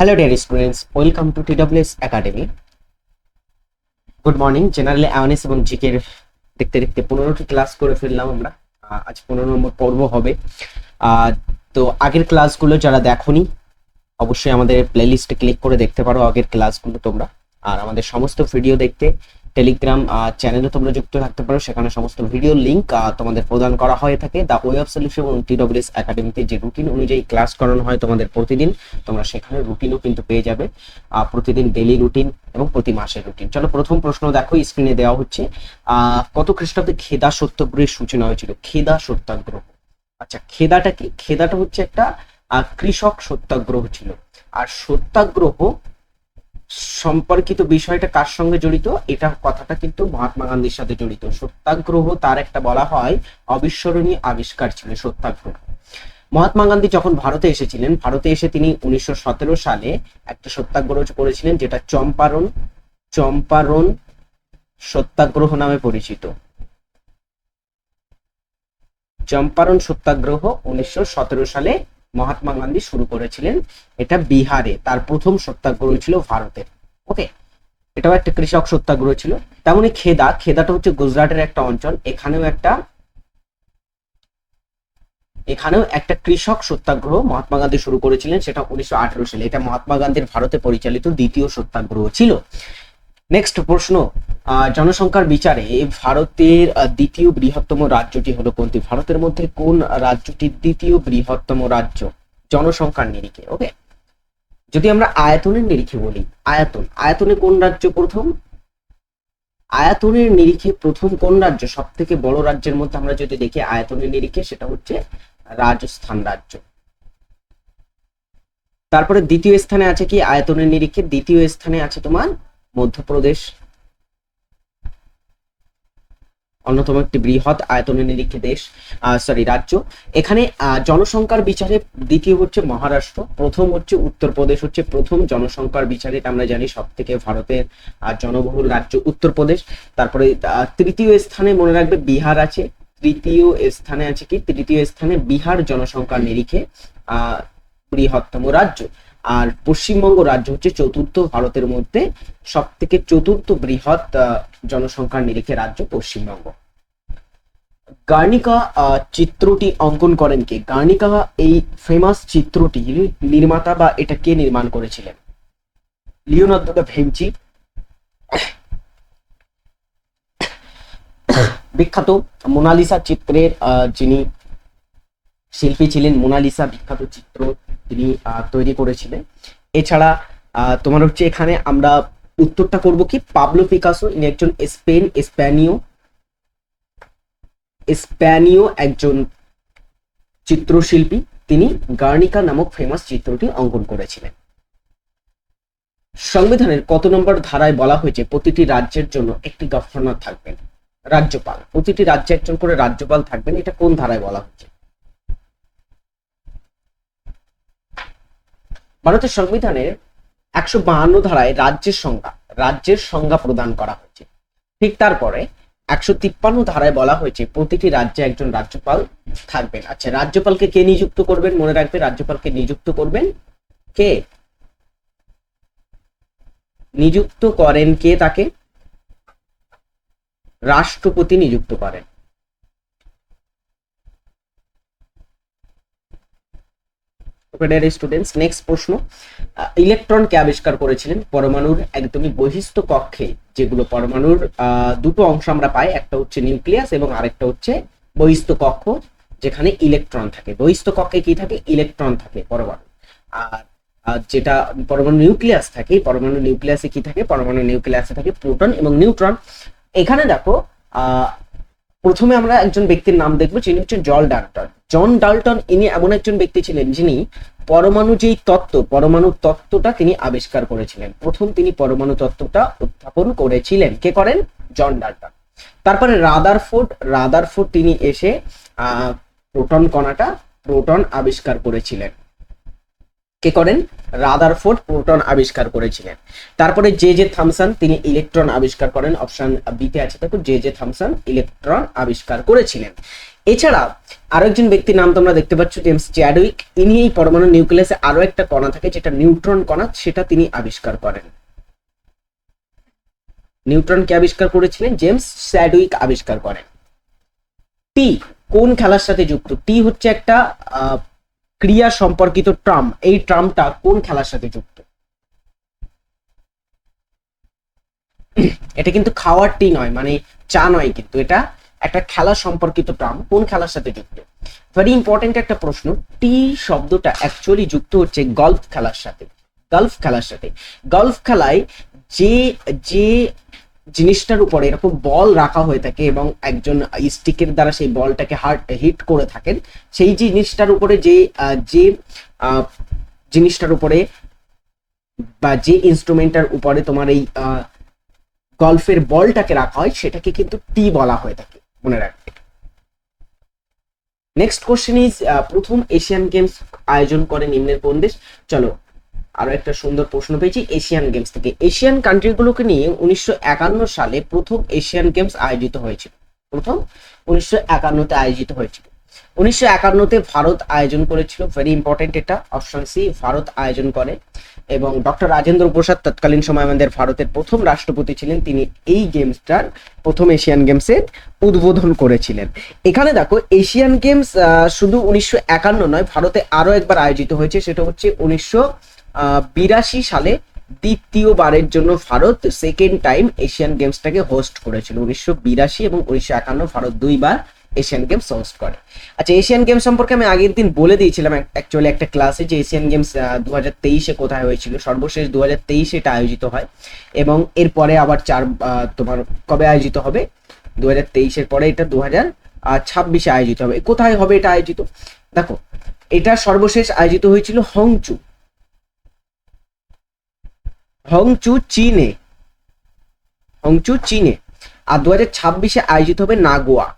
Hello dear students welcome to TWS academy good morning generally awareness এবং জিকের দেখতে দেখতে পনেরোটি ক্লাস করে ফেললাম আমরা। আজ পনেরো নম্বর পর্ব হবে। তো আগের ক্লাসগুলো যারা দেখোনি, অবশ্যই আমাদের প্লেলিস্টে ক্লিক করে দেখতে পারো আগের ক্লাসগুলো তোমরা। আর আমাদের সমস্ত ভিডিও দেখতে টেলিগ্রাম চ্যানেলে তোমরা যুক্ত থাকতে পারো। সেখানে সমস্ত ভিডিও লিঙ্ক তোমাদের প্রদান করা হয়ে থাকে। দ্য ওয়ে অফ সলিউশন এবং টিডব্লিউএস একাডেমিতে যে রুটিন অনুযায়ী ক্লাস করানো হয় তোমাদের প্রতিদিন, তোমরা সেখানে রুটিনও কিন্তু পেয়ে যাবে। প্রতিদিন ডেলি রুটিন এবং প্রতি মাসের রুটিন চলো, প্রথম প্রশ্ন দেখো স্ক্রিনে দেওয়া হচ্ছে। কত খ্রিস্টাব্দে খেদা সত্যাগ্রহের সূচনা হয়েছিল? খেদা সত্যাগ্রহ। আচ্ছা খেদাটা কি? খেদাটা হচ্ছে একটা কৃষক সত্যাগ্রহ ছিল। আর সত্যাগ্রহ সম্পর্কিত বিষয়টা কার সঙ্গে জড়িত? এটা কথাটা কিন্তু মহাত্মা গান্ধীর সাথে জড়িত। সত্যাগ্রহ তার একটা বলা হয়, অবিস্মরণীয় আবিষ্কার ছিল সত্যাগ্রহ। মহাত্মা গান্ধী যখন ভারতে এসেছিলেন, ভারতে এসে তিনি উনিশশো সতেরো সালে একটা সত্যাগ্রহ করেছিলেন, যেটা চম্পারণ চম্পারণ সত্যাগ্রহ নামে পরিচিত। চম্পারণ সত্যাগ্রহ উনিশশো সতেরো সালে মহাত্মা গান্ধী শুরু করেছিলেন এটা বিহারে। তার প্রথম সত্যাগ্রহ ছিল ভারতের ওকে? এটাও একটা কৃষক সত্যাগ্রহ ছিল। তেমনি খেদা। খেদাটা হচ্ছে গুজরাটের একটা অঞ্চল। এখানেও একটা এখানেও একটা কৃষক সত্যাগ্রহ মহাত্মা গান্ধী শুরু করেছিলেন সেটা উনিশশো আঠেরো সালে। এটা মহাত্মা গান্ধীর ভারতে পরিচালিত দ্বিতীয় সত্যাগ্রহ ছিল। নেক্সট প্রশ্ন। জনসংখ্যার বিচারে ভারতের দ্বিতীয় বৃহত্তম রাজ্যটি হলো কোনটি? ভারতের মধ্যে কোন রাজ্যটি দ্বিতীয় বৃহত্তম রাজ্য? জনসংখ্যার নিরিখে ওকে যদি আমরা আয়তনের নিরিখে বলি, আয়তন। আয়তনে কোন রাজ্য প্রথম? আয়তনের নিরিখে প্রথম কোন রাজ্য? সব থেকে বড় রাজ্যের মধ্যে আমরা যদি দেখি আয়তনের নিরিখে, সেটা হচ্ছে রাজস্থান রাজ্য। তারপরে দ্বিতীয় স্থানে আছে কি? আয়তনের নিরিখে দ্বিতীয় স্থানে আছে তোমার মধ্যপ্রদেশ। অন্যতম একটি বৃহৎ আয়তনের নিরিখে দেশ সরি রাজ্য। এখানে জনসংখ্যার বিচারে দ্বিতীয় হচ্ছে মহারাষ্ট্র, প্রথম হচ্ছে উত্তরপ্রদেশ, হচ্ছে প্রথম জনসংখ্যার বিচারে আমরা জানি সব থেকে ভারতের জনবহুল রাজ্য উত্তরপ্রদেশ। তারপরে তৃতীয় স্থানে মনে রাখবে বিহার আছে। তৃতীয় স্থানে আছে কি? তৃতীয় স্থানে বিহার জনসংখ্যার নিরিখে বৃহত্তম রাজ্য। আর পশ্চিমবঙ্গ রাজ্য হচ্ছে চতুর্থ ভারতের মধ্যে সব থেকে চতুর্থ বৃহৎ জনসংখ্যার নিরিখে রাজ্য পশ্চিমবঙ্গ। গার্নিকা চিত্রটি অঙ্কন করেন কে? গার্নিকা, এই ফেমাস চিত্রটির নির্মাতা বা এটা কে নির্মাণ করেছিলেন? লিওনার্দো দা ভেঞ্চি বিখ্যাত মোনালিসা চিত্রের যিনি শিল্পী ছিলেন, মোনালিসা বিখ্যাত চিত্র। তিনি তৈরি করেছিলেন। এছাড়া তোমার হচ্ছে এখানে আমরা উত্তরটা করব কি? পাবলো পিকাসো, ইনি একজন স্পেন, স্প্যানীয় স্প্যানীয় একজন চিত্রশিল্পী। তিনি গার্নিকা নামক ফেমাস চিত্রটি অঙ্কন করেছিলেন। সংবিধানের কত নম্বর ধারায় বলা হয়েছে, প্রতিটি রাজ্যের জন্য একটি গভর্নর থাকবেন? রাজ্যপাল। প্রতিটি রাজ্যে একজন করে রাজ্যপাল থাকবেন, এটা কোন ধারায় বলা হচ্ছে? ভারতের সংবিধানের একশো বাহান্ন ধারায় রাজ্যের সংজ্ঞা রাজ্যের সংজ্ঞা প্রদান করা হয়েছে। ঠিক তারপরে একশো তিপ্পান্ন ধারায় বলা হয়েছে, প্রতিটি রাজ্যে একজন রাজ্যপাল থাকবেন। আচ্ছা রাজ্যপালকে কে নিযুক্ত করবেন? মনে রাখবে, রাজ্যপালকে নিযুক্ত করবেন কে? নিযুক্ত করেন কে তাকে? রাষ্ট্রপতি নিযুক্ত করেন। স্টুডেন্টস নেক্সট প্রশ্ন ইলেকট্রনকে আবিষ্কার করেছিলেন পরমাণুর একদমই বহিস্থ কক্ষে, যেগুলো পরমাণুর দুটো অংশ আমরা পাই, একটা হচ্ছে নিউক্লিয়াস এবং আরেকটা হচ্ছে বহিস্থ কক্ষ, যেখানে ইলেকট্রন থাকে। বহিস্থ কক্ষে কি থাকে? ইলেকট্রন থাকে পরমাণু। আর যেটা পরমাণু নিউক্লিয়াস থাকে, পরমাণু নিউক্লিয়াসে কি থাকে? পরমাণু নিউক্লিয়াসে থাকে প্রোটন এবং নিউট্রন এখানে দেখো প্রথমে আমরা একজন ব্যক্তির নাম দেখব, যিনি হচ্ছেন জল ডাল্টন। জন ডাল্টন ইনি এমন একজন ব্যক্তি ছিলেন যিনি পরমাণু যেই তত্ত্ব পরমাণু তত্ত্বটা তিনি আবিষ্কার করেছিলেন। প্রথম তিনি পরমাণু তত্ত্বটা উত্থাপন করেছিলেন। কে করেন? John Dalton. তারপরে রাদারফোর্ড রাদারফোর্ড তিনি এসে প্রোটন কণাটা, প্রোটন আবিষ্কার করেছিলেন। কে করেন? রাদারফোর্ড প্রোটন আবিষ্কার করেছিলেন। তারপরে জে জে থামসন, তিনি ইলেকট্রন আবিষ্কার করেন, অপশন বিতে আছে। দেখো জে জে থামসন ইলেকট্রন আবিষ্কার করেছিলেন। এছাড়া আরও একজন ব্যক্তির নাম তোমরা দেখতে পাচ্ছ, জেমস চ্যাডউইক। ইনি এই পরমাণু নিউক্লিয়াসে আরও একটা কণা থাকে, যেটা নিউট্রন কণা, সেটা তিনি আবিষ্কার করেন। নিউট্রনকে আবিষ্কার করেছিলেন? জেমস স্যাডউইক আবিষ্কার করেন। টি, কোন খেলার সাথে যুক্ত? টি হচ্ছে একটা ক্রিয়া সম্পর্কিত ট্রাম, এই ট্রামটা কোন খেলার সাথে যুক্ত? এটা কিন্তু খাওয়ার টি নয় মানে চা নয় কিন্তু, এটা একটা খেলা সম্পর্কিত ট্রাম, কোন খেলার সাথে যুক্ত? ভেরি ইম্পর্টেন্ট একটা প্রশ্ন টি শব্দটা অ্যাকচুয়ালি যুক্ত হচ্ছে গল্ফ খেলার সাথে গল্ফ খেলার সাথে। গল্ফ খেলায় যে যে জিনিসটার উপরে এরকম বল রাখা হয়ে থাকে এবং একজন স্টিকের দ্বারা সেই বলটাকে হার্ট হিট করে থাকেন, সেই জিনিসটার উপরে যে যে জিনিসটার উপরে বা যে ইনস্ট্রুমেন্টটার উপরে তোমার এই গল্ফের বলটাকে রাখা হয়, সেটাকে কিন্তু টি বলা হয়ে থাকে, মনে রাখবে। নেক্সট কোশ্চেন ইজ প্রথম এশিয়ান গেমস আয়োজন করে নিম্নের কোন দেশ? চলো আরও একটা সুন্দর প্রশ্ন পেয়েছি এশিয়ান গেমস থেকে। এশিয়ান কান্ট্রিগুলোকে নিয়ে উনিশশো একান্ন সালে প্রথম এশিয়ান গেমস আয়োজিত হয়েছিল। প্রথম উনিশশো একান্নতে আয়োজিত হয়েছিল। উনিশশো একান্নতে ভারত আয়োজন করেছিল ভেরি ইম্পর্টেন্ট এটা অপশন সি ভারত আয়োজন করে। এবং ডক্টর রাজেন্দ্র প্রসাদ তৎকালীন সময় আমাদের ভারতের প্রথম রাষ্ট্রপতি ছিলেন, তিনি এই গেমসটার প্রথম এশিয়ান গেমসের উদ্বোধন করেছিলেন। এখানে দেখো এশিয়ান গেমস শুধু উনিশশো একান্ন নয়, ভারতে আরও একবার আয়োজিত হয়েছে, সেটা হচ্ছে উনিশশো বিরাশি সালে দ্বিতীয়বারের জন্য ভারত সেকেন্ড টাইম এশিয়ান গেমসটাকে হোস্ট করেছিল। উনিশশো বিরাশি এবং উনিশশো একান্ন ভারত দুইবার এশিয়ান গেমস হোস্ট করে। আচ্ছা এশিয়ান গেমস সম্পর্কে আমি আগের দিন বলে দিয়েছিলাম অ্যাকচুয়ালি একটা ক্লাসে যে এশিয়ান গেমস দু হাজার তেইশে কোথায় হয়েছিল, সর্বশেষ দু হাজার তেইশে এটা আয়োজিত হয় এবং এরপরে আবার চার তোমার কবে আয়োজিত হবে? দু হাজার তেইশের পরে এটা দু হাজার ছাব্বিশে আয়োজিত হবে। কোথায় হবে এটা আয়োজিত? দেখো, এটা সর্বশেষ আয়োজিত হয়েছিল হংচু হংচু চীনে হংচু চীনে আর দু হাজার ছাব্বিশে আয়োজিত হবে নাগোয়া।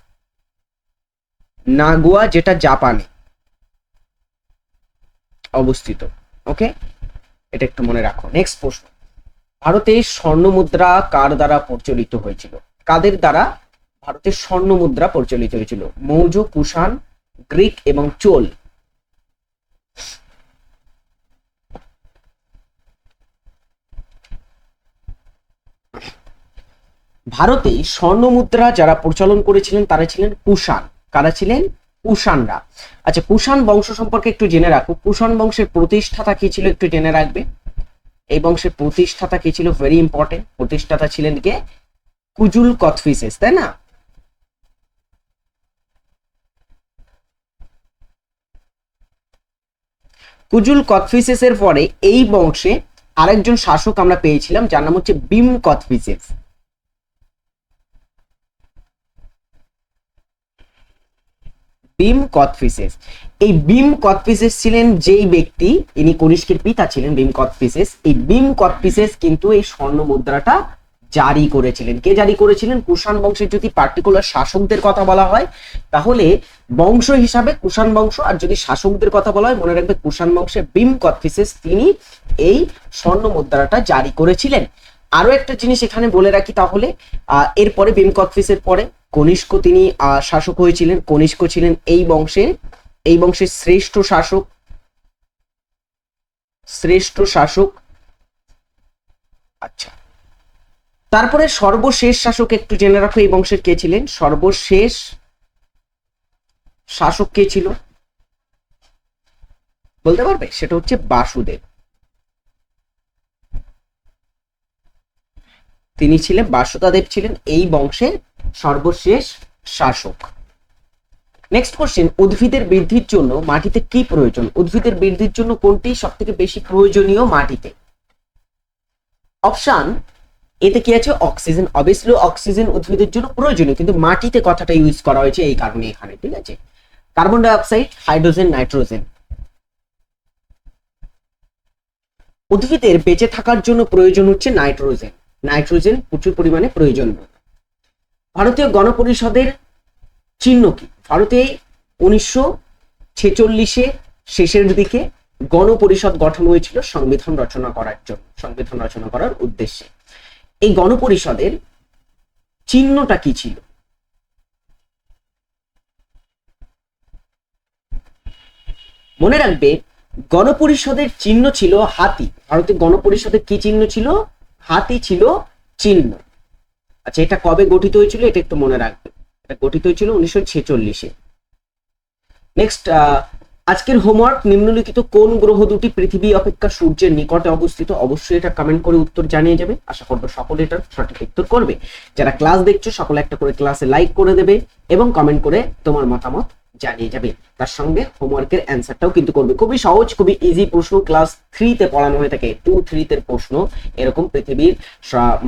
নাগোয়া যেটা জাপানে। অবস্থিত। ওকে? এটা একটু মনে রাখো। নেক্সট প্রশ্ন। ভারতে স্বর্ণ মুদ্রা কার দ্বারা প্রচলিত হয়েছিল? কাদের দ্বারা? ভারতের স্বর্ণ মুদ্রা প্রচলিত হয়েছিল। মৌর্য, কুষাণ, গ্রিক এবং চোল। ভারতে স্বর্ণ মুদ্রা যারা প্রচলন করেছিলেন, তারা ছিলেন কুষাণ কারা ছিলেন? কুষাণরা আচ্ছা কুষাণ বংশ সম্পর্কে একটু জেনে রাখো। কুষাণ বংশের প্রতিষ্ঠাতা কি ছিল একটু জেনে রাখবে। এই বংশের প্রতিষ্ঠাতা কি ছিল? ভেরি ইম্পর্টেন্ট প্রতিষ্ঠাতা ছিলেন কে? কুজুল কথফিসেস তাই না? কুজুল কথফিসেসের পরে এই বংশে আরেকজন শাসক আমরা পেয়েছিলাম, যার নাম হচ্ছে বিম কথফিসেস বিম কথফিসেস এই বিম কথফিসেস ছিলেন যেই ব্যক্তি, ইনি কনিষ্কের পিতা ছিলেন বিম কথফিসেস এই বিম কথফিসেস কিন্তু এই স্বর্ণ মুদ্রাটা জারি করেছিলেন। কে জারি করেছিলেন? কুষাণ বংশের যদি পার্টিকুলার শাসকদের কথা বলা হয়, তাহলে বংশ হিসাবে কুষাণ বংশ, আর যদি শাসকদের কথা বলা হয়, মনে রাখবে কুষাণ বংশের বিম কথফিসেস তিনি এই স্বর্ণ মুদ্রাটা জারি করেছিলেন। আরও একটা জিনিস এখানে বলে রাখি তাহলে এরপরে বিম কথফিসের পরে কনিষ্ক তিনি শাসক হয়েছিলেন, কনিষ্ক ছিলেন এই বংশের এই বংশের শ্রেষ্ঠ শাসক শ্রেষ্ঠ শাসক। আচ্ছা। তারপরে সর্বশেষ শাসক একটু জেনে রাখো, এই বংশের কে ছিলেন? সর্বশেষ শাসক কে ছিল? বলতে পারবে? সেটা হচ্ছে বাসুদেব। তিনি ছিলেন বাসুদেব ছিলেন এই বংশের সর্বশেষ শাসক। নেক্সট কোশ্চেন উদ্ভিদের বৃদ্ধির জন্য মাটিতে কি প্রয়োজন? উদ্ভিদের বৃদ্ধির জন্য কোনটি সব থেকে বেশি প্রয়োজনীয় মাটিতে? অপশন এতে কি আছে? অক্সিজেন অবভিয়াসলি অক্সিজেন উদ্ভিদের জন্য প্রয়োজনীয়, কিন্তু মাটিতে কথাটা ইউজ করা হয়েছে এই কারণে এখানে, ঠিক আছে? Carbon dioxide hydrogen nitrogen উদ্ভিদের বেঁচে থাকার জন্য প্রয়োজন হচ্ছে নাইট্রোজেন নাইট্রোজেন প্রচুর পরিমাণে প্রয়োজন। ভারতীয় গণপরিষদের চিহ্ন কি? ভারতে উনিশশো ছেচল্লিশে শেষের দিকে গণপরিষদ গঠন হয়েছিল সংবিধান রচনা করার জন্য, সংবিধান রচনা করার উদ্দেশ্যে। এই গণপরিষদের চিহ্নটা কি ছিল? মনে রাখবে, গণপরিষদের চিহ্ন ছিল হাতি। ভারতের গণপরিষদের কি চিহ্ন ছিল? হাতি ছিল চিহ্ন। আচ্ছা এটা কবে গঠিত হয়েছিল এটা একটু মনে রাখবে। এটা গঠিত হয়েছিল উনিশশো ছেচল্লিশে। নেক্সট আজকের হোমওয়ার্ক নিম্নলিখিত কোন গ্রহ দুটি পৃথিবী অপেক্ষা সূর্যের নিকটে অবস্থিত, অবশ্যই এটা কমেন্ট করে উত্তর জানিয়ে যাবে। আশা করব সকলে এটার সঠিক উত্তর করবে। যারা ক্লাস দেখছ, সকলে একটা করে ক্লাসে লাইক করে দেবে এবং কমেন্ট করে তোমার মতামত জানিয়ে যাবে। তার সঙ্গে হোমওয়ার্কের অ্যান্সারটাও কিন্তু করবে। খুবই সহজ, খুবই ইজি প্রশ্ন। ক্লাস থ্রিতে পড়ানো হয়ে থাকে টু থ্রিতে প্রশ্ন। এরকম পৃথিবীর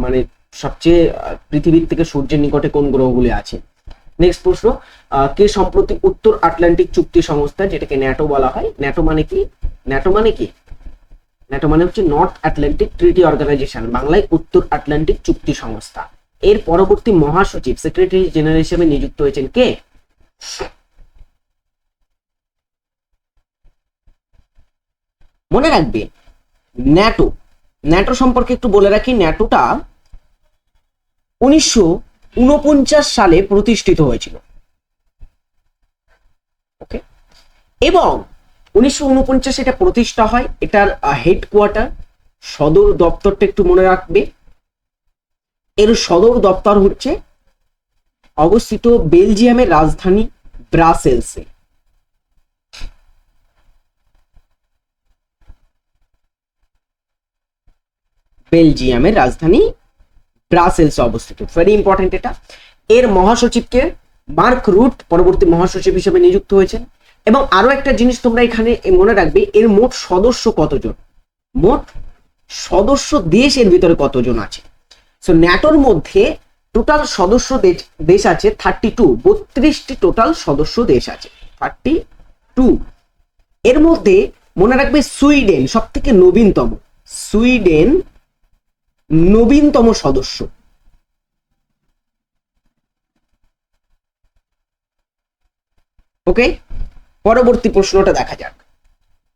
মানে সবচেয়ে পৃথিবীর থেকে সূর্যের নিকটে কোন গ্রহগুলি আছে? নেক্সট প্রশ্ন কে সম্প্রতি উত্তর আটলান্টিক চুক্তি সংস্থা, যেটাকে ন্যাটো বলা হয়, ন্যাটো মানে কি? ন্যাটো মানে কি? ন্যাটো মানে হচ্ছে নর্থ আটলান্টিক ট্রিটি অর্গানাইজেশন, বাংলায় উত্তর আটলান্টিক চুক্তি সংস্থা। এর পরবর্তী মহাসচিব, সেক্রেটারি জেনারেল হিসেবে নিযুক্ত হয়েছেন কে? মনে রাখবে, ন্যাটো। ন্যাটো সম্পর্কে একটু বলে রাখি, ন্যাটোটা উনিশশো উনপঞ্চাশ সালে প্রতিষ্ঠিত হয়েছিল। ওকে এবং উনিশশো উনপঞ্চাশ এটা প্রতিষ্ঠা হয়, এটার হেডকোয়ার্টার সদর দপ্তরটা একটু মনে রাখবে। এর সদর দপ্তর হচ্ছে অবস্থিত বেলজিয়ামের রাজধানী ব্রাসেলসে। বেলজিয়ামের রাজধানী ব্রাসেলস অবস্থিত। ভেরি ইম্পর্টেন্ট এটা। এর মহাসচিবকে মার্ক রুট পরবর্তী মহাসচিব হিসেবে নিযুক্ত হয়েছেন। এবং আরও একটা জিনিস তোমরা এখানে মনে রাখবে, এর মোট সদস্য কতজন? মোট সদস্য দেশ এর ভিতরে কতজন আছে? সো ন্যাটোর মধ্যে টোটাল সদস্য দেশ- আছে থার্টি টু বত্রিশটি টোটাল সদস্য দেশ আছে। থার্টি টু এর মধ্যে মনে রাখবে সুইডেন সব থেকে নবীনতম। সুইডেন নবীনতম সদস্য। ওকে পরবর্তী প্রশ্নটা দেখা যাক।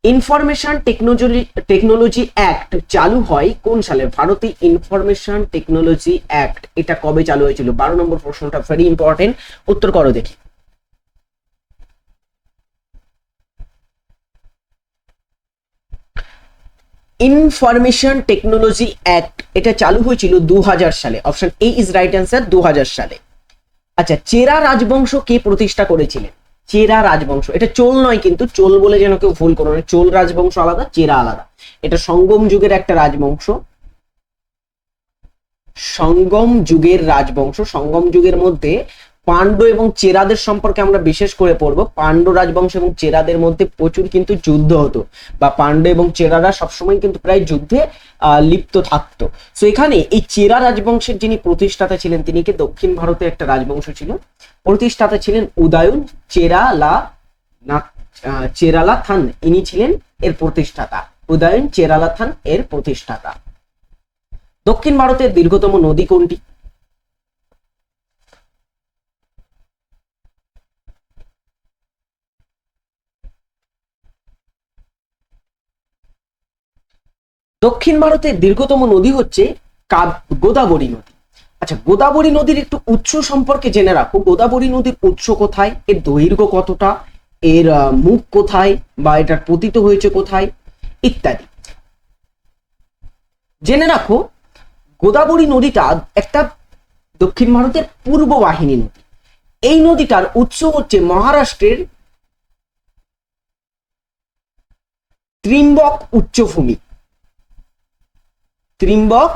ইনফরমেশন টেকনোলজি টেকনোলজি অ্যাক্ট চালু হয় কোন সালে? ভারতে ইনফরমেশন টেকনোলজি অ্যাক্ট এটা কবে চালু হয়েছিল? বারো নম্বর প্রশ্নটা ভেরি ইম্পর্টেন্ট উত্তর করো দেখি। ইনফরমেশন টেকনোলজি অ্যাক্ট, এটা চালু হয়েছিল দু হাজার সালে। Option A is right answer দু সালে। আচ্ছা চেরা রাজবংশ কে প্রতিষ্ঠা করেছিলেন? চেরা রাজবংশ। এটা চোল নয় কিন্তু, চোল বলে যেন কেউ ভুল করো না চোল রাজবংশ আলাদা, চেরা আলাদা। এটা সঙ্গম যুগের একটা রাজবংশ। সঙ্গম যুগের রাজবংশ। সঙ্গম যুগের মধ্যে পাণ্ড্য এবং চেরাদের সম্পর্কে আমরা বিশেষ করে পড়ব। পাণ্ড্য রাজবংশ এবং চেরাদের মধ্যে প্রচুর কিন্তু যুদ্ধ হতো বা পাণ্ড্য এবং চেরারা সবসময় কিন্তু প্রায় যুদ্ধে লিপ্ত থাকতো। তো এখানে এই চেরা রাজবংশের যিনি প্রতিষ্ঠাতা ছিলেন, তিনি কি দক্ষিণ ভারতে একটা রাজবংশ ছিল? প্রতিষ্ঠাতা ছিলেন উদয়ন চেরালা না চেরালা থান। ইনি ছিলেন এর প্রতিষ্ঠাতা। উদয়ন চেরালা থান এর প্রতিষ্ঠাতা। দক্ষিণ ভারতের দীর্ঘতম নদী কোনটি? দক্ষিণ ভারতের দীর্ঘতম নদী হচ্ছে গোদাবরী নদী। আচ্ছা গোদাবরী নদীর একটু উৎস সম্পর্কে জেনে রাখো। গোদাবরী নদীর উৎস কোথায়? এর দৈর্ঘ্য কতটা? এর মুখ কোথায়? বা এটার পতিত হয়েছে কোথায়? ইত্যাদি। জেনে রাখো, গোদাবরী নদীটা একটা দক্ষিণ ভারতের পূর্ব বাহিনী নদী। এই নদীটার উৎস হচ্ছে মহারাষ্ট্রের ত্রিম্বক উচ্চভূমি। ত্রিম্বক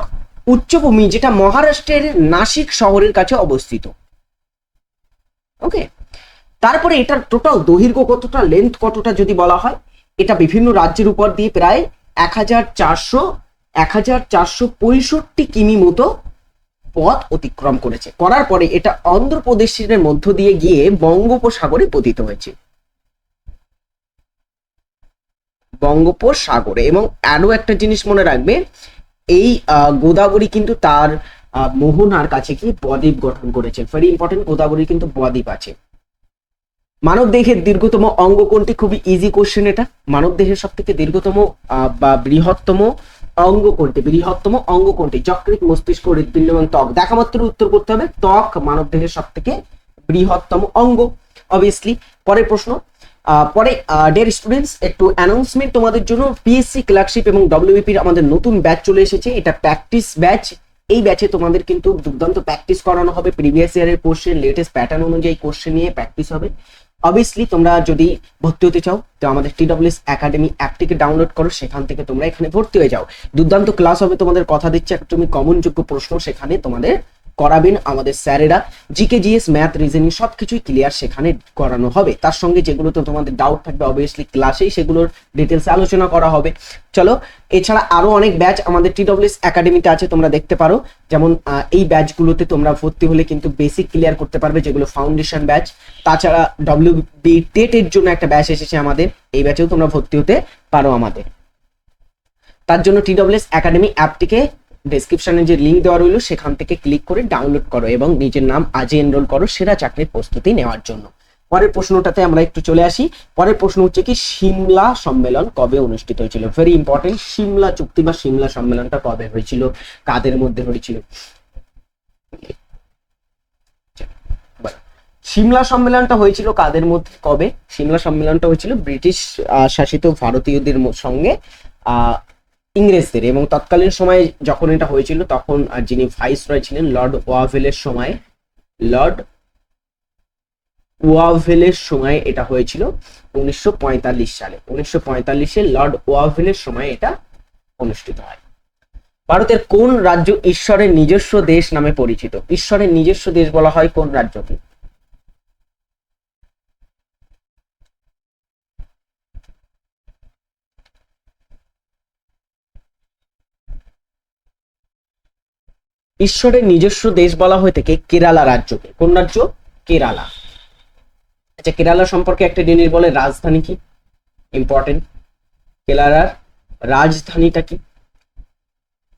উচ্চভূমি যেটা মহারাষ্ট্রের নাসিক শহরের কাছে অবস্থিত। ওকে তারপরে এটার টোটাল দৈর্ঘ্য কতটা লেন্থ কতটা যদি বলা হয়, এটা বিভিন্ন রাজ্যের উপর দিয়ে প্রায় এক হাজার চারশো, এক হাজার চারশো পঁয়ষট্টি কিমি মতো পথ অতিক্রম করেছে। করার পরে এটা অন্ধ্রপ্রদেশের মধ্য দিয়ে গিয়ে বঙ্গোপসাগরে পতিত হয়েছে। বঙ্গোপসাগরে। এবং আরও একটা জিনিস মনে রাখবে এই গোদাবরী কিন্তু তার মোহনার কাছে কি বদ্বীপ গঠন করেছে ভেরি ইম্পর্টেন্ট গোদাবরী কিন্তু বদ্বীপ আছে। মানব দেহের দীর্ঘতম অঙ্গ কোনটি? খুবই ইজি কোশ্চেন এটা। মানব দেহের সব থেকে দীর্ঘতম বা বৃহত্তম অঙ্গ কোনটি? বৃহত্তম অঙ্গ কোনটি? যকৃত মস্তিষ্ক, হৃৎপিণ্ড এবং ত্বক। দেখা মাত্র উত্তর করতে হবে। ত্বক মানব দেহের সব থেকে বৃহত্তম অঙ্গ অবভিয়াসলি পরের প্রশ্ন পরে ডিয়ার স্টুডেন্টস একটু অ্যানাউন্সমেন্ট তোমাদের জন্য। পিএসসি ক্লার্কশিপ এবং ডব্লিউবিপির আমাদের নতুন ব্যাচ চলে এসেছে। এটা প্র্যাকটিস ব্যাচ এই ব্যাচে তোমাদের কিন্তু দুর্দান্ত প্র্যাকটিস করানো হবে। প্রিভিয়াস ইয়ারের কোশ্চেন লেটেস্ট প্যাটার্ন অনুযায়ী কোশ্চেন নিয়ে প্র্যাকটিস হবে। অবভিয়াসলি তোমরা যদি ভর্তি হতে চাও, তো আমাদের টিডব্লিউএস একাডেমি অ্যাপটিকে ডাউনলোড করো। সেখান থেকে তোমরা এখানে ভর্তি হয়ে যাও। দুর্দান্ত ক্লাস হবে তোমাদের। কথা দিচ্ছে, একদমই কমন যোগ্য প্রশ্ন। সেখানে তোমাদের করাবেন আমাদের স্যারেরা। জিকে জিএস ম্যাথ রিজনিং সব কিছুই ক্লিয়ার সেখানে করানো হবে। তার সঙ্গে যেগুলো তো তোমাদের ডাউট থাকবে অবভিয়াসলি ক্লাসেই সেগুলোর ডিটেলস আলোচনা করা হবে। চলো, এছাড়া আরও অনেক ব্যাচ আমাদের টিডব্লিউএস একাডেমিতে আছে, তোমরা দেখতে পারো। যেমন এই ব্যাচগুলোতে তোমরা ভর্তি হলে কিন্তু বেসিক ক্লিয়ার করতে পারবে যেগুলো ফাউন্ডেশন ব্যাচ তাছাড়া ডব্লিউ বি টেটের জন্য একটা ব্যাচ এসেছে আমাদের। এই ব্যাচেও তোমরা ভর্তি হতে পারো আমাদের। তার জন্য টিডব্লিউএস একাডেমি অ্যাপটিকে ডেসক্রিপশনে যে লিঙ্ক দেওয়া রইল, সেখান থেকে ক্লিক করে ডাউনলোড করো এবং নিজের নাম আজই এনরোল করো সেরা চাকরির প্রস্তুতি নেওয়ার জন্য। পরের প্রশ্নটাতে আমরা একটু চলে আসি। পরের প্রশ্ন হচ্ছে কি, সিমলা সম্মেলন কবে অনুষ্ঠিত হয়েছিল? ভেরি ইম্পর্টেন্ট সিমলা চুক্তি বা সিমলা সম্মেলনটা কবে হয়েছিল? কাদের মধ্যে হয়েছিল? সিমলা সম্মেলনটা হয়েছিল কাদের মধ্যে, কবে? সিমলা সম্মেলনটা হয়েছিল ব্রিটিশ শাসিত ভারতীয়দের সঙ্গে ইংরেজদের এবং তৎকালীন সময়ে যখন এটা হয়েছিল, তখন যিনি ভাইস রয় ছিলেন লর্ড ওয়াভেলের সময়, লর্ড ওয়াভেলের সময় এটা হয়েছিল উনিশশো পঁয়তাল্লিশ সালে। উনিশশো পঁয়তাল্লিশে লর্ড ওয়াভেলের সময় এটা অনুষ্ঠিত হয়। ভারতের কোন রাজ্য ঈশ্বরের নিজস্ব দেশ নামে পরিচিত? ঈশ্বরের নিজস্ব দেশ বলা হয় কোন রাজ্যকে? ঈশ্বরের নিজস্ব দেশ বলা হয়ে থাকে কেরালা রাজ্যকে। কোন রাজ্য? কেরালা। আচ্ছা কেরালা সম্পর্কে একটা জিনিস বলে রাজধানী কি? ইম্পর্টেন্ট কেরালার রাজধানীটা কি?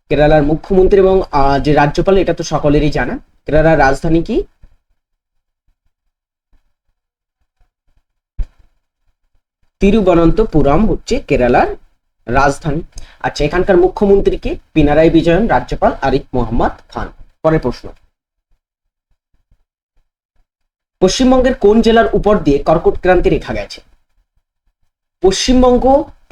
কেরালার মুখ্যমন্ত্রী এবং যে রাজ্যপাল, এটা তো সকলেরই জানা। কেরালার রাজধানী কি? তিরুবনন্তপুরম হচ্ছে কেরালার রাজধানী। আচ্ছা এখানকার মুখ্যমন্ত্রীকে পিনারাই বিজয়ন, রাজ্যপাল আরিফ মোহাম্মদ খান। পরের প্রশ্ন। পশ্চিমবঙ্গের কোন জেলার উপর দিয়ে কর্কট ক্রান্তি রেখা গেছে? পশ্চিমবঙ্গ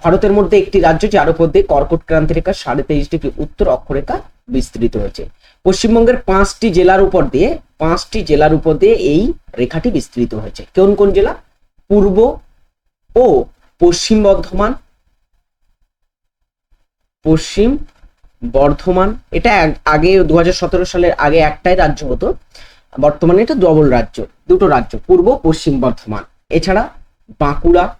ভারতের মধ্যে একটি রাজ্য যার উপর দিয়ে কর্কট ক্রান্তি রেখা সাড়ে তেইশ ডিগ্রি উত্তর অক্ষরেখা বিস্তৃত হয়েছে। পশ্চিমবঙ্গের পাঁচটি জেলার উপর দিয়ে, পাঁচটি জেলার উপর দিয়ে এই রেখাটি বিস্তৃত হয়েছে। কোন কোন জেলা? পূর্ব ও পশ্চিম বর্ধমান পশ্চিম, বর্ধমান, এটা আগ- দু হাজার সতেরো সালের আগে একটাই রাজ্য হতো। বর্তমানে এটা ডবল রাজ্য, দুটো রাজ্য, পূর্ব, পশ্চিম, বর্ধমান। এছাড়া বাঁকুড়া,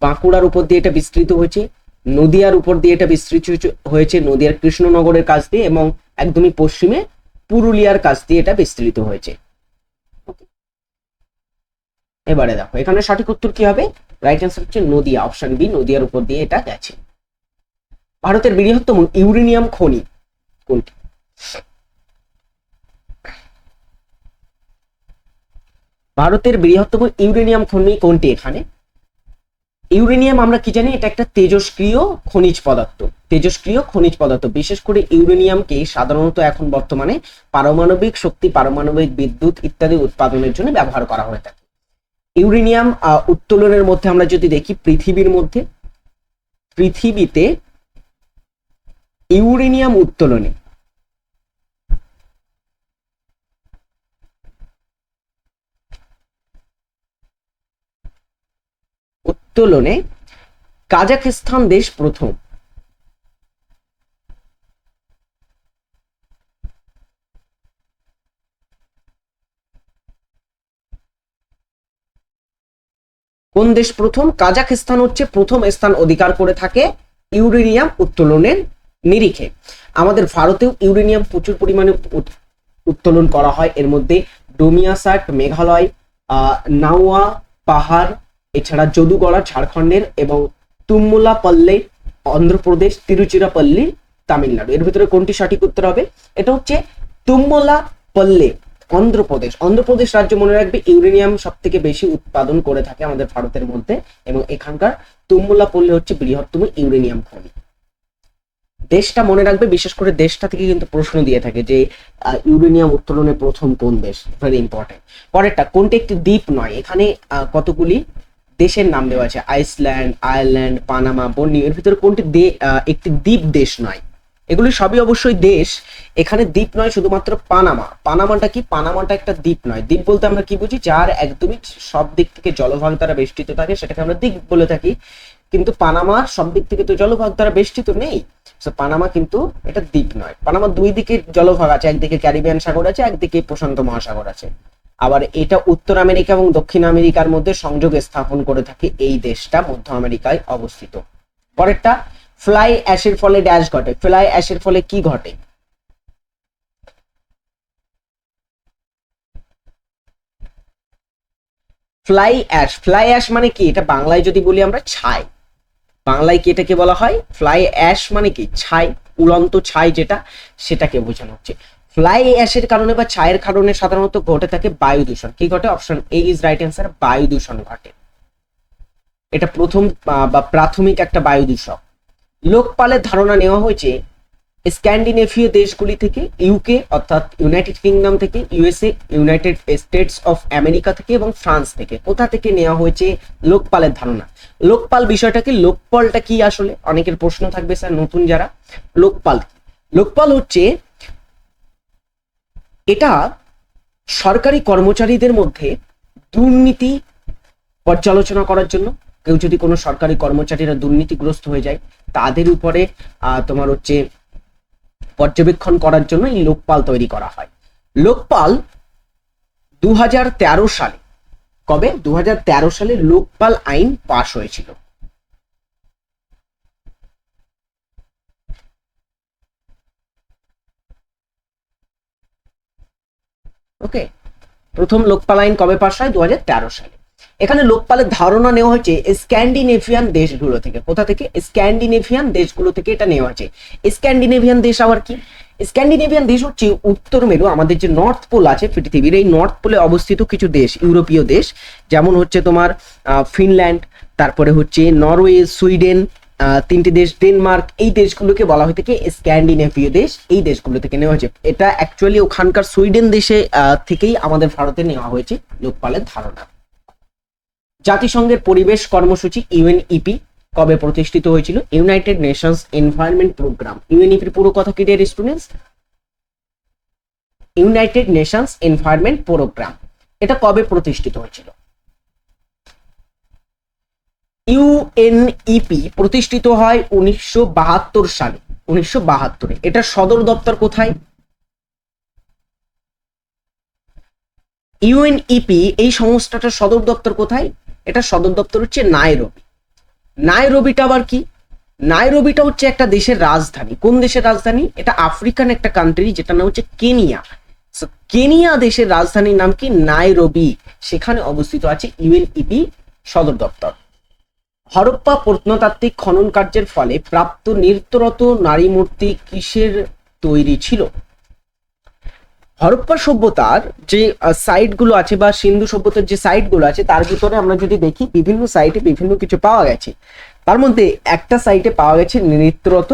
বাঁকুড়ার উপর দিয়ে এটা বিস্তৃত হয়েছে, নদিয়ার উপর দিয়ে এটা বিস্তৃত হয়েছে- নদিয়ার কৃষ্ণনগরের কাছ দিয়ে এবং একদমই পশ্চিমে পুরুলিয়ার কাছ দিয়ে এটা বিস্তৃত হয়েছে? এবারে দেখো, এখানে সঠিক উত্তর কি হবে? রাইট অ্যান্সার হচ্ছে নদিয়া অপশন বি নদিয়ার উপর দিয়ে এটা গেছে। ভারতের বৃহত্তম ইউরেনিয়াম খনি কোনটি? ভারতের বৃহত্তম ইউরেনিয়াম খনি কোনটি এখানে? ইউরেনিয়াম, আমরা কি জানি, এটা একটা তেজস্ক্রিয় খনিজ পদার্থ। তেজস্ক্রিয় খনিজ পদার্থ। বিশেষ করে ইউরেনিয়ামকে সাধারণত এখন বর্তমানে পারমাণবিক শক্তি, পারমাণবিক বিদ্যুৎ ইত্যাদি উৎপাদনের জন্য ব্যবহার করা হয়ে থাকে। ইউরেনিয়াম উত্তোলনের মধ্যে আমরা যদি দেখি, পৃথিবীর মধ্যে, পৃথিবীতে ইউরেনিয়াম উত্তোলনে উত্তোলনে কাজাখস্তান দেশ প্রথম। কোন দেশ প্রথম? কাজাখস্তান হচ্ছে প্রথম স্থান অধিকার করে থাকে ইউরেনিয়াম উত্তোলনের নিরিখে। আমাদের ভারতেও ইউরেনিয়াম প্রচুর পরিমাণে উত- উত্তোলন করা হয়। এর মধ্যে ডোমিয়াসাট, মেঘালয় নাওয়া পাহাড়, এছাড়া যদুগড়া, ঝাড়খণ্ডের এবং তুম্মুলাপল্লে অন্ধ্রপ্রদেশ, তিরুচিরাপল্লী, তামিলনাড়ু। এর ভিতরে কোনটি সঠিক উত্তর হবে? এটা হচ্ছে তুম্মলাপল্লে অন্ধ্রপ্রদেশ। অন্ধ্রপ্রদেশ রাজ্য মনে রাখবে ইউরেনিয়াম সব থেকে বেশি উৎপাদন করে থাকে আমাদের ভারতের মধ্যে এবং এখানকার তুম্মলাপল্লে হচ্ছে বৃহত্তম ইউরেনিয়াম খনি। দেশটা মনে রাখবে, বিশেষ করে দেশটা থেকে কিন্তু প্রশ্ন দিয়ে থাকে যে ইউরেনিয়াম উত্তোলনে প্রথম কোন দেশ? ভেরি ইম্পর্টেন্ট পরেরটা, কোনটি একটি দ্বীপ নয়? এখানে কতগুলি দেশের নাম দেওয়া আছে? আইসল্যান্ড, আয়ারল্যান্ড, পানামা বর্নিও এর ভিতরে কোনটি একটি দ্বীপ দেশ নয়? এগুলি সবই অবশ্যই দেশ। এখানে দ্বীপ নয় শুধুমাত্র পানামা। পানামাটা কি? পানামাটা একটা দ্বীপ নয়। দ্বীপ বলতে আমরা কি বুঝি? যার একদমই সব দিক থেকে জলভাগ দ্বারা বেষ্টিত থাকে সেটাকে আমরা দ্বীপ বলে থাকি। কিন্তু পানামা সব দিক থেকে তো জলভাগ দ্বারা বেষ্টিত নেই। So, পানামা কিন্তু এটা দ্বীপ নয়। পানামা দুই দিকে জলভাগ আছে একদিকে ক্যারিবিয়ান সাগর আছে একদিকে প্রশান্ত মহাসাগর আছে। আবার এটা উত্তর আমেরিকা এবং দক্ষিণ আমেরিকার মধ্যে সংযোগ স্থাপন করে থাকে এই দেশটা মধ্য আমেরিকায় অবস্থিত। পরেরটা ফ্লাই অ্যাশের ফলে ড্যাশ ঘটে। ফ্লাই অ্যাশের ফলে কি ঘটে? ফ্লাই অ্যাশ ফ্লাই অ্যাশ মানে কি? এটা বাংলায় যদি বলি আমরা, ছাই। বাংলায় কি এটাকে বলা হয়? ফ্লাই অ্যাশ মানে কি? ছাই, উড়ন্ত ছাই যেটা, সেটাকে বোঝানো হচ্ছে। ফ্লাই অ্যাশের কারণে বা ছায়ের কারণে সাধারণত ঘটে থাকে বায়ু দূষণ। কি ঘটে? Option A is right answer বায়ু দূষণ ঘটে। এটা প্রথম বা প্রাথমিক একটা বায়ু দূষক। লোকপালের ধারণা নেওয়া হয়েছে স্ক্যান্ডিনেভীয় দেশগুলি থেকে ইউকে অর্থাৎ ইউনাইটেড কিংডম থেকে USA United States of America থেকে এবং ফ্রান্স থেকে। কোথা থেকে নেওয়া হয়েছে লোকপালের ধারণা? লোকপাল বিষয়টা কি লোকপালটা কি আসলে? অনেকের প্রশ্ন থাকবে স্যার, নতুন যারা। লোকপাল লোকপাল হচ্ছে এটা সরকারি কর্মচারীদের মধ্যে দুর্নীতি পর্যালোচনা করার জন্য কেউ যদি কোনো সরকারি কর্মচারীরা দুর্নীতিগ্রস্ত হয়ে যায়, তাদের উপরে তোমার হচ্ছে পর্যবেক্ষণ করার জন্য এই লোকপাল তৈরি করা হয়। লোকপাল দু হাজার তেরো সালে, কবে? দু হাজার তেরো সালে লোকপাল আইন পাশ হয়েছিল। ওকে? প্রথম লোকপাল আইন কবে পাশ হয়? দু হাজার তেরো সালে। এখানে লোকপালের ধারণা নেওয়া হয়েছে স্ক্যান্ডিনেভিয়ান দেশগুলো থেকে। কোথা থেকে? স্ক্যান্ডিনেভিয়ান দেশগুলো থেকে এটা নেওয়া হয়েছে। স্ক্যান্ডিনেভিয়ান দেশ আবার কি? স্ক্যান্ডিনেভিয়ান দেশ হচ্ছে উত্তর মেরু, আমাদের যে নর্থ পোল আছে পৃথিবীর, এই নর্থ পোলে অবস্থিত কিছু দেশ, ইউরোপীয় দেশ। যেমন হচ্ছে তোমার ফিনল্যান্ড, তারপরে হচ্ছে নরওয়ে, সুইডেন তিনটি দেশ, ডেনমার্ক, এই দেশগুলোকে বলা হয়ে থাকে স্ক্যান্ডিনেভীয় দেশ। এই দেশগুলো থেকে নেওয়া হয়েছে। এটা অ্যাকচুয়ালি ওখানকার সুইডেন দেশে থেকেই আমাদের ভারতে নেওয়া হয়েছে লোকপালের ধারণা। জাতিসংঘের পরিবেশ কর্মসূচি ইউএনইপি কবে প্রতিষ্ঠিত হয়েছিল? United Nations environment programme. ইউএনইপির পুরো কথা কি dear students United Nations environment programme. এটা কবে প্রতিষ্ঠিত হয়েছিল? ইউএনইপি প্রতিষ্ঠিত হয় উনিশশো বাহাত্তর সালে। উনিশশো বাহাত্তরে। এটা সদর দপ্তর কোথায়? ইউএনইপি এই সংস্থাটার সদর দপ্তর কোথায়? এটা সদর দপ্তর হচ্ছে নাইরবি। নাইরবিটা আবার কি? নাইরবিটা হচ্ছে একটা দেশের রাজধানী। কোন দেশের রাজধানী? এটা আফ্রিকান একটা কান্ট্রি যেটা নাম হচ্ছে কেনিয়া। কেনিয়া দেশের রাজধানীর নাম কি? নাইরবি। সেখানে অবস্থিত আছে ইউএনইপি সদর দপ্তর। হরপ্পা প্রত্নতাত্ত্বিক খনন কার্যের ফলে প্রাপ্ত নৃত্যরত নারী মূর্তি কিসের তৈরি ছিল? হরপ্পা সভ্যতার যে সাইটগুলো আছে বা সিন্ধু সভ্যতার যে সাইটগুলো আছে, তার ভিতরে আমরা যদি দেখি, বিভিন্ন সাইটে বিভিন্ন কিছু পাওয়া গেছে। তার মধ্যে একটা সাইটে পাওয়া গেছে নৃত্যরত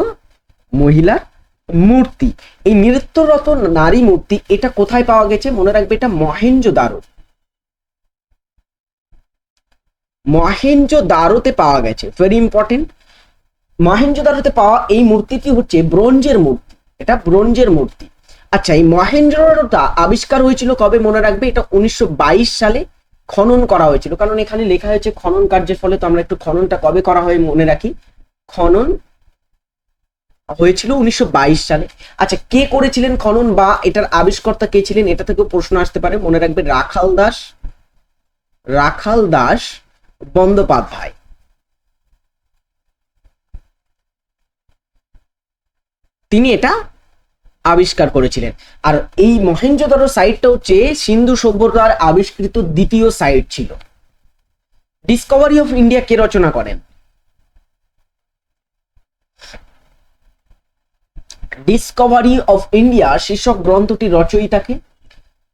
মহিলার মূর্তি। এই নৃত্যরত নারী মূর্তি এটা কোথায় পাওয়া গেছে? মনে রাখবে এটা মহেঞ্জোদারো মহেঞ্জোদারোতে পাওয়া গেছে। ভেরি ইম্পর্টেন্ট মহেঞ্জোদারোতে পাওয়া এই মূর্তিটি হচ্ছে ব্রোঞ্জের মূর্তি। এটা ব্রোঞ্জের মূর্তি। আচ্ছা এই মহেঞ্জোদারোটা আবিষ্কার হয়েছিল কবে মনে রাখবে? এটা উনিশশো বাইশ সালে খনন করা হয়েছিল। কারণ এখানে লেখা হয়েছে খনন কার্যের ফলে, তো আমরা একটু খননটা কবে করা হয় মনে রাখি। খনন হয়েছিল উনিশশো বাইশ সালে। আচ্ছা কে করেছিলেন খনন বা এটার আবিষ্কর্তা কে ছিলেন? এটা থেকেও প্রশ্ন আসতে পারে। মনে রাখবে রাখাল দাস রাখাল দাস বন্দ্যোপাধ্যায়। তিনি এটা আবিষ্কার করেছিলেন। আর এই মহেঞ্জোদারো সাইটটা হচ্ছে সিন্ধু সভ্যতার আবিষ্কৃত দ্বিতীয় সাইট ছিল। ডিসকভারি অফ ইন্ডিয়া কে রচনা করেন? ডিসকভারি অফ ইন্ডিয়া শীর্ষক গ্রন্থটি রচয়িতাকে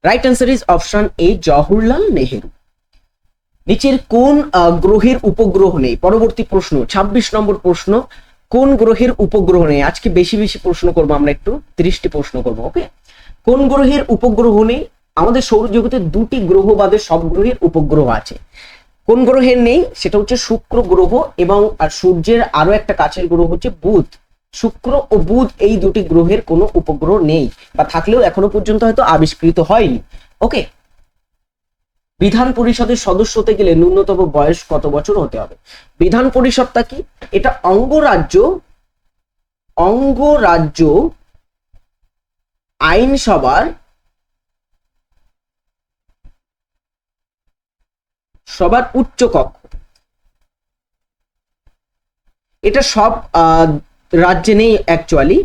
right answer is option A Jawaharlal Nehru নিচের কোন গ্রহের উপগ্রহ নেই? পরবর্তী প্রশ্ন ২৬ নম্বর প্রশ্ন কোন গ্রহের উপগ্রহ নেই? আজকে বেশি বেশি প্রশ্ন করব আমরা একটু, ত্রিশটি প্রশ্ন করব ওকে কোন গ্রহের উপগ্রহ নেই? আমাদের সৌরজগতে দুটি গ্রহ বাদে সব গ্রহের উপগ্রহ আছে। কোন গ্রহের নেই? সেটা হচ্ছে শুক্র গ্রহ এবং, আর সূর্যের আরও একটা কাছের গ্রহ হচ্ছে বুধ। শুক্র ও বুধ এই দুটি গ্রহের কোনো উপগ্রহ নেই বা থাকলেও এখনও পর্যন্ত হয়তো আবিষ্কৃত হয়নি ওকে বিধান পরিষদের সদস্য হতে গেলে ন্যূনতম বয়স কত বছর হতে হবে? বিধান পরিষদটা কি? এটা অঙ্গরাজ্য অঙ্গরাজ্য আইনসভার সবার উচ্চ কক্ষ। এটা সব রাজ্যে নেই অ্যাকচুয়ালি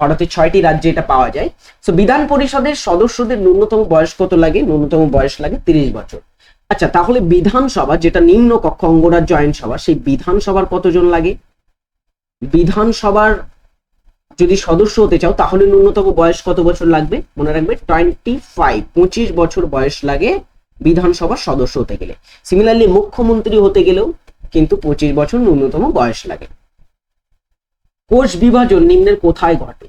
ভারতের ছয়টি রাজ্যে এটা পাওয়া যায়। সো বিধান পরিষদের সদস্যদের ন্যূনতম বয়স কত লাগে? ন্যূনতম বয়স লাগে তিরিশ বছর। আচ্ছা তাহলে বিধানসভা, যেটা নিম্ন কক্ষ, অঙ্গরাজ্য আইনসভা সেই বিধানসভার কতজন লাগে? বিধানসভার যদি সদস্য হতে চাও, তাহলে ন্যূনতম বয়স কত বছর লাগবে? মনে রাখবে টোয়েন্টি ফাইভ পঁচিশ বছর বয়স লাগে বিধানসভার সদস্য হতে গেলে। সিমিলারলি মুখ্যমন্ত্রী হতে গেলেও কিন্তু পঁচিশ বছর ন্যূনতম বয়স লাগে। কোষ বিভাজন নিম্নের কোথায় ঘটে?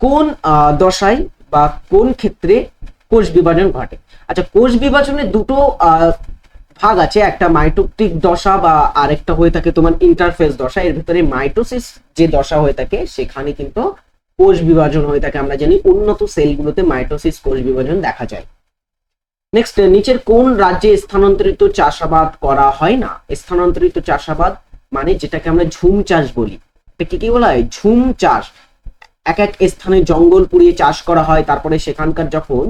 কোন দশায় বা কোন ক্ষেত্রে কোষ বিভাজন ঘটে? আচ্ছা কোষ বিভাজনের দুটো ভাগ আছে, একটা মাইটোটিক দশা বা আরেকটা হয়ে থাকে তোমার ইন্টারফেস দশা। এর ভিতরে মাইটোসিস যে দশা হয়ে থাকে, সেখানে কিন্তু কোষ বিভাজন হয়ে থাকে। আমরা জানি উন্নত সেলগুলোতে মাইটোসিস কোষ বিভাজন দেখা যায়। নেক্সট নিচের কোন রাজ্যে স্থানান্তরিত চাষাবাদ করা হয় না? স্থানান্তরিত চাষাবাদ মানে যেটাকে আমরা ঝুম চাষ বলি। এটা কি বলা হয়? ঝুম চাষ। এক এক স্থানে জঙ্গল পুড়িয়ে চাষ করা হয়, তারপরে সেখানকার যখন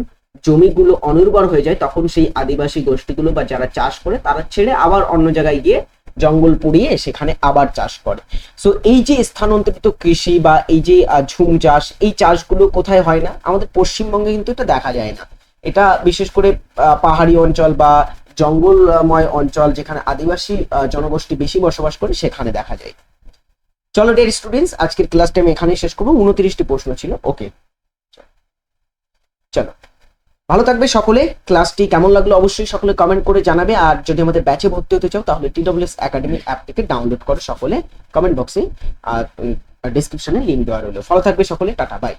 জমিগুলো অনুর্বর হয়ে যায়, তখন সেই আদিবাসী গোষ্ঠীগুলো বা যারা চাষ করে, তারা ছেড়ে আবার অন্য জায়গায় গিয়ে জঙ্গল পুড়িয়ে সেখানে আবার চাষ করে। সো এই যে স্থানান্তরিত কৃষি বা এই যে ঝুম চাষ, এই চাষগুলো কোথায় হয় না? আমাদের পশ্চিমবঙ্গে কিন্তু এটা দেখা যায় না। এটা বিশেষ করে পাহাড়ি অঞ্চল বা জঙ্গলময় অঞ্চল যেখানে আদিবাসী জনগোষ্ঠী বেশি বসবাস করে, সেখানে দেখা যায়। চলো ডের স্টুডেন্টস আজকের ক্লাস আমি এখানেই শেষ করব। উনত্রিশটি প্রশ্ন ছিল। ওকে চলো। ভালো থাকবে সকলে। ক্লাসটি কেমন লাগল অবশ্যই সকলে কমেন্ট করে জানাবে। আর যদি আমাদের ব্যাচে ভর্তি হতে চাও, তাহলে টিডব্লিউএস একাডেমি অ্যাপ থেকে ডাউনলোড করো সকলে। কমেন্ট বক্সে আর ডিসক্রিপশনে লিঙ্ক দেওয়া রইল। ভালো থাকবে সকলে। Tata bye